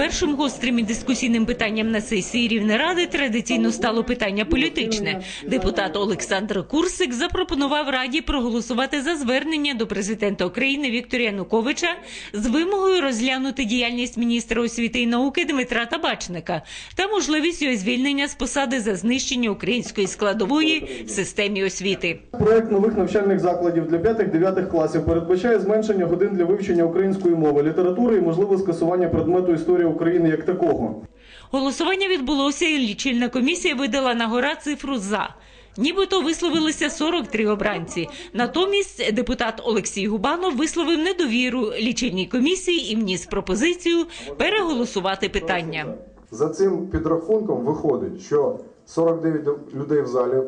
Першим гострим і дискусійним питанням на сесії Рівнеради традиційно стало питання політичне. Депутат Олександр Курсик запропонував Раді проголосувати за звернення до президента України Віктора Януковича з вимогою розглянути діяльність міністра освіти і науки Дмитра Табачника та можливість його звільнення з посади за знищення української складової в системі освіти. Проект нових навчальних закладів для 5-9 класів передбачає зменшення годин для вивчення української мови, літератури і можливе скасування предмету історії України як такого. Голосування відбулося, і лічильна комісія видала на гора цифру за. Нібито висловилися 43 обранці. Натомість депутат Олексій Губанов висловив недовіру лічильній комісії і вніс пропозицію переголосувати питання. За цим підрахунком виходить, що 49 людей в залі,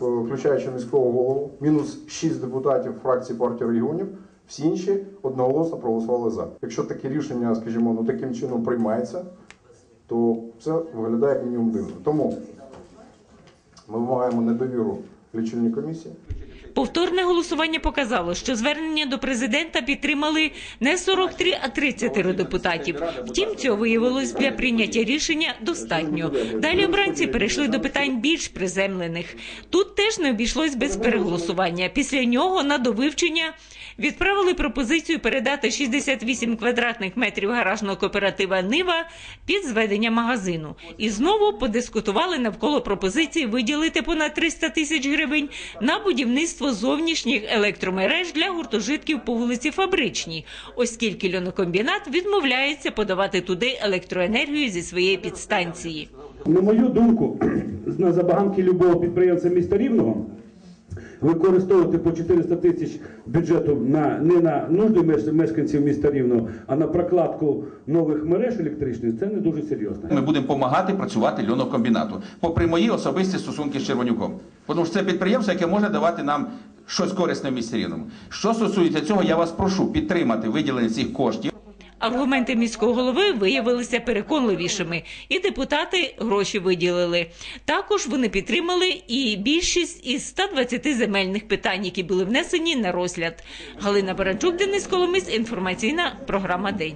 включаючи міського голову, мінус 6 депутатів фракції партії регіонів, всі інші одноголосно проголосували за. Якщо таке рішення, скажімо, ну таким чином приймається, то це виглядає як мінімум дивно. Тому ми вимагаємо недовіру лічильній комісії. Повторне голосування показало, що звернення до президента підтримали не 43, а 30 депутатів. Втім, цього виявилось для прийняття рішення достатньо. Далі обранці перейшли до питань більш приземлених. Тут теж не обійшлось без переголосування. Після нього на довивчення відправили пропозицію передати 68 квадратних метрів гаражного кооператива Нива під зведення магазину. І знову подискутували навколо пропозиції виділити понад 300 тисяч гривень на будівництво зовнішніх електромереж для гуртожитків по вулиці Фабричній, оскільки льонокомбінат відмовляється подавати туди електроенергію зі своєї підстанції. На мою думку, на забаганки любого підприємця міста Рівного використовувати по 400 тисяч бюджету на не на нужди меш- мешканців міста Рівного, а на прокладку нових мереж електричних, це не дуже серйозно. Ми будемо допомагати працювати льонокомбінату, попри мої особисті стосунки з Червонюком. Тому що це підприємство, яке може давати нам щось корисне в місті Рівному. Що стосується цього, я вас прошу підтримати виділення цих коштів. Аргументи міського голови виявилися переконливішими, і депутати гроші виділили. Також вони підтримали і більшість із 120 земельних питань, які були внесені на розгляд. Галина Баранчук, Денис Коломис, інформаційна програма День.